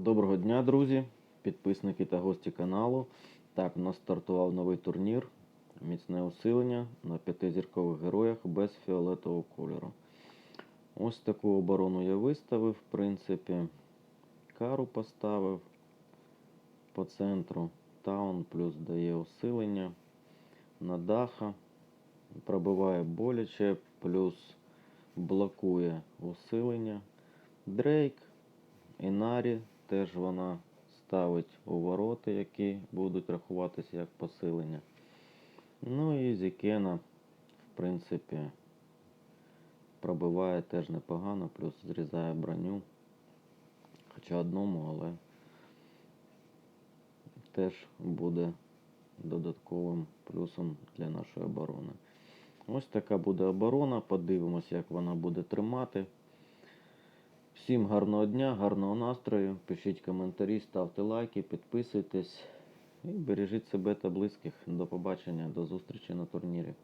Доброго дня, друзі, підписники та гості каналу. Так, у нас стартував новий турнір. Міцне усилення на п'ятизіркових героях без фіолетового кольору. Ось таку оборону я виставив, в принципі. Кару поставив по центру. Таун плюс дає усилення. На даха. Пробиває боляче, плюс блокує усилення. Дрейк. Інарі теж вона ставить у вороти, які будуть рахуватися як посилення. Ну і Зікена, в принципі, пробиває теж непогано, плюс зрізає броню. Хоча одному, але теж буде додатковим плюсом для нашої оборони. Ось така буде оборона. Подивимось, як вона буде тримати. Всім гарного дня, гарного настрою. Пишіть коментарі, ставте лайки, підписуйтесь і бережіть себе та близьких. До побачення, до зустрічі на турнірі.